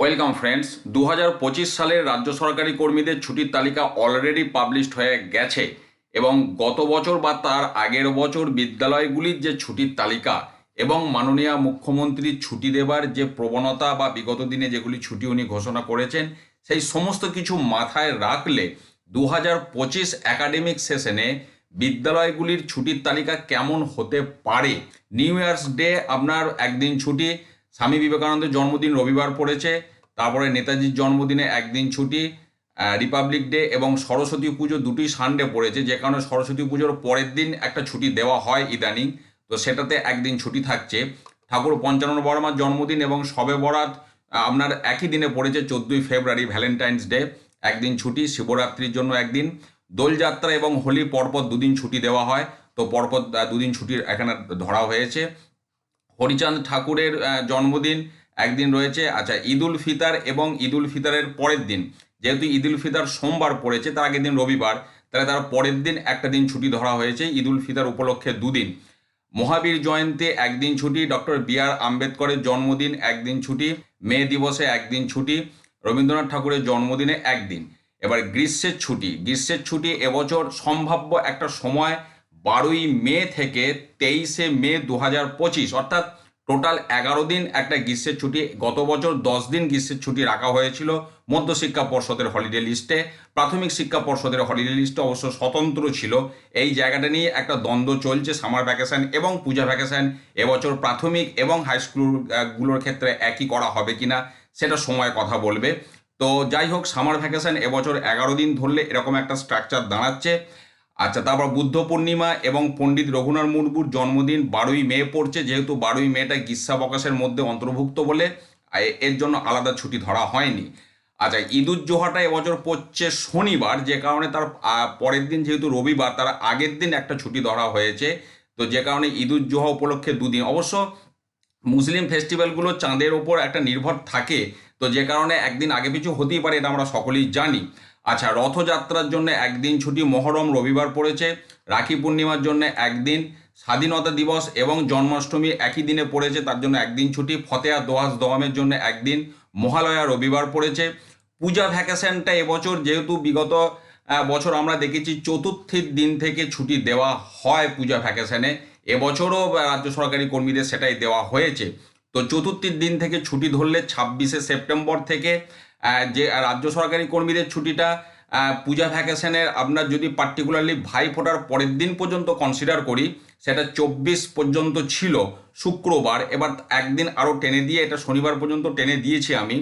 Welcome friends দু সালের রাজ্য সরকারি কর্মীদের ছুটির তালিকা অলরেডি পাবলিশড হয়ে গেছে এবং গত বছর বা তার আগের বছর বিদ্যালয়গুলির যে ছুটির তালিকা এবং মাননীয় মুখ্যমন্ত্রীর ছুটি দেবার যে প্রবণতা বা বিগত দিনে যেগুলি ছুটি উনি ঘোষণা করেছেন, সেই সমস্ত কিছু মাথায় রাখলে দু হাজার পঁচিশ একাডেমিক সেশনে বিদ্যালয়গুলির ছুটির তালিকা কেমন হতে পারে? নিউ ইয়ার্স ডে আপনার একদিন ছুটি স্বামী বিবেকানন্দের জন্মদিন রবিবার পড়েছে, তারপরে নেতাজির জন্মদিনে একদিন ছুটি রিপাবলিক ডে এবং সরস্বতী পুজো দুটি সানডে পড়েছে, যে কারণে সরস্বতী পুজোর পরের দিন একটা ছুটি দেওয়া হয় ইদানিং, তো সেটাতে একদিন ছুটি থাকছে। ঠাকুর পঞ্চানন বর্মার জন্মদিন এবং শবে বরাত আপনার একই দিনে পড়েছে চোদ্দোই ফেব্রুয়ারি, ভ্যালেন্টাইন্স ডে, একদিন ছুটি, শিবরাত্রির জন্য একদিন। দোলযাত্রা এবং হোলি পরপর দুদিন ছুটি দেওয়া হয়, তো পরপর দুদিন ছুটির এখানে ধরা হয়েছে। হরিচাঁদ ঠাকুরের জন্মদিন একদিন রয়েছে। আচ্ছা ঈদুল ফিতার এবং ঈদুল ফিতারের পরের দিন। যেহেতু ঈদুল ফিতার সোমবার পড়েছে, তার আগের দিন রবিবার, তাহলে তার পরের দিন একটা দিন ছুটি ধরা হয়েছে, ঈদুল ফিতার উপলক্ষে দুদিন। মহাবীর জয়ন্তী একদিন ছুটি, ডক্টর বি আর আম্বেদকরের জন্মদিন একদিন ছুটি, মে দিবসে একদিন ছুটি, রবীন্দ্রনাথ ঠাকুরের জন্মদিনে একদিন। এবার গ্রীষ্মের ছুটি গ্রীষ্মের ছুটি এবছর সম্ভাব্য একটা সময় বারোই মে থেকে তেইশে মে দু হাজার পঁচিশ, অর্থাৎ টোটাল এগারো দিন একটা গ্রীষ্মের ছুটি, গত বছর দশ দিন গ্রীষ্মের ছুটি রাখা হয়েছিল মধ্যশিক্ষা পর্ষদের হলিডে লিস্টে প্রাথমিক শিক্ষা পর্ষদের হলিডে লিস্টে অবশ্য স্বতন্ত্র ছিল। এই জায়গাটা নিয়ে একটা দ্বন্দ্ব চলছে সামার ভ্যাকেশন এবং পূজা ভ্যাকেশন এবছর প্রাথমিক এবং হাই স্কুলগুলোর ক্ষেত্রে একই করা হবে কিনা সেটা সময় কথা বলবে। তো যাই হোক সামার ভ্যাকেশন এবছর এগারো দিন ধরলে এরকম একটা স্ট্রাকচার দাঁড়াচ্ছে। আচ্ছা তারপর বুদ্ধ পূর্ণিমা এবং পণ্ডিত রঘুনাথ মুর্মুর জন্মদিন বারোই মে পড়ছে, যেহেতু বারোই মেটা গ্রীষ্মাবকাশের মধ্যে অন্তর্ভুক্ত বলে এর জন্য আলাদা ছুটি ধরা হয়নি। আচ্ছা ঈদুজ্জোহাটা এবছর পড়ছে শনিবার, যে কারণে তার পরের দিন যেহেতু রবিবার, তার আগের দিন একটা ছুটি ধরা হয়েছে। তো যে কারণে ঈদুজ্জোহা উপলক্ষে দুদিন। অবশ্য মুসলিম ফেস্টিভ্যালগুলো চাঁদের ওপর একটা নির্ভর থাকে। তো যে কারণে একদিন আগে পিছু হতেই পারে, এটা আমরা সকলেই জানি। আচ্ছা রথযাত্রার জন্য একদিন ছুটি, মহরম রবিবার পড়েছে, রাখি পূর্ণিমার জন্য একদিন, স্বাধীনতা দিবস এবং জন্মাষ্টমী একই দিনে পড়েছে, তার জন্য একদিন ছুটি ফতেয়া দোয়াস দোয়ামের জন্য একদিন, মহালয়া রবিবার পড়েছে। পূজা ভ্যাকেশনটা এবছর যেহেতু বিগত বছর আমরা দেখেছি, চতুর্থীর দিন থেকে ছুটি দেওয়া হয় পূজা ভ্যাকেশনে। এবছরও রাজ্য সরকারি কর্মীদের সেটাই দেওয়া হয়েছে। তো চতুর্থীর দিন থেকে ছুটি ধরলে ছাব্বিশে সেপ্টেম্বর থেকে যে রাজ্য সরকারি কর্মীদের ছুটিটা পূজা ভ্যাকেশনের আপনার যদি পার্টিকুলারলি ভাই ফোটার পরের দিন পর্যন্ত কনসিডার করি, সেটা চব্বিশ পর্যন্ত ছিল, শুক্রবার। এবার একদিন আরও টেনে দিয়ে, এটা শনিবার পর্যন্ত টেনে দিয়েছি আমি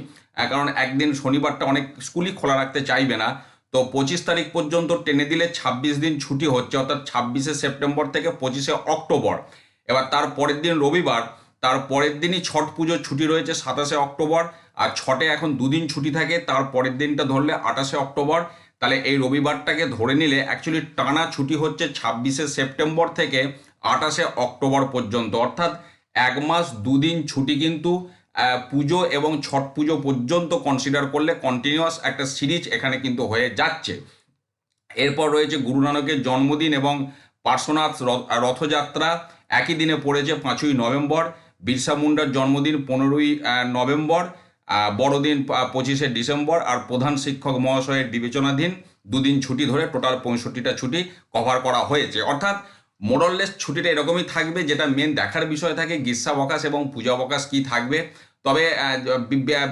কারণ একদিন শনিবারটা অনেক স্কুলই খোলা রাখতে চাইবে না। তো পঁচিশ তারিখ পর্যন্ত টেনে দিলে ছাব্বিশ দিন ছুটি হচ্ছে, অর্থাৎ ছাব্বিশে সেপ্টেম্বর থেকে পঁচিশে অক্টোবর। এবার তার পরের দিন রবিবার, তার পরের দিনই ছট পুজোর ছুটি রয়েছে সাতাশে অক্টোবর আর ছটে এখন দুদিন ছুটি থাকে, তার পরের দিনটা ধরলে আঠাশে অক্টোবর। তাহলে এই রবিবারটাকে ধরে নিলে অ্যাকচুয়ালি টানা ছুটি হচ্ছে ছাব্বিশে সেপ্টেম্বর থেকে আঠাশে অক্টোবর পর্যন্ত। অর্থাৎ এক মাস দুদিন ছুটি কিন্তু পুজো এবং ছট পুজো পর্যন্ত কনসিডার করলে কন্টিনিউয়াস একটা সিরিজ এখানে কিন্তু হয়ে যাচ্ছে। এরপর রয়েছে গুরু নানকের জন্মদিন এবং পার্শ্বনাথ রথ- রথযাত্রা। একই দিনে পড়েছে পাঁচই নভেম্বর। বিরসা মুন্ডার জন্মদিন পনেরোই নভেম্বর। বড়দিন পঁচিশে ডিসেম্বর আর প্রধান শিক্ষক মহাশয়ের বিবেচনাধীন দুদিন ছুটি ধরে টোটাল পঁয়ষট্টিটা ছুটি কভার করা হয়েছে। অর্থাৎ মোডললেস ছুটিটা এরকমই থাকবে, যেটা মেন দেখার বিষয় থাকে, গ্রীষ্মাবকাশ এবং পূজাবকাশ কি থাকবে তবে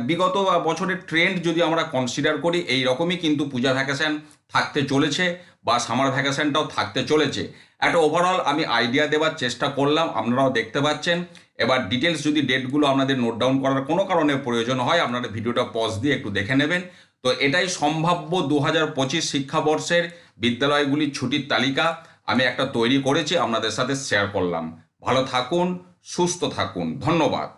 বিগত বছরের ট্রেন্ড যদি আমরা কনসিডার করি এই রকমই কিন্তু পূজা ভ্যাকেশন থাকতে চলেছে বা সামার ভ্যাকেশনটাও থাকতে চলেছে। একটা ওভারঅল আমি আইডিয়া দেওয়ার চেষ্টা করলাম, আপনারাও দেখতে পাচ্ছেন। এবার ডিটেলস যদি ডেটগুলো আপনাদের নোট ডাউন করার কোনো কারণে প্রয়োজন হয়, আপনারা ভিডিওটা পজ দিয়ে একটু দেখে নেবেন। তো এটাই সম্ভাব্য দু হাজার পঁচিশ শিক্ষাবর্ষের বিদ্যালয়গুলির ছুটির তালিকা আমি একটা তৈরি করেছি, আপনাদের সাথে শেয়ার করলাম। ভালো থাকুন, সুস্থ থাকুন। ধন্যবাদ।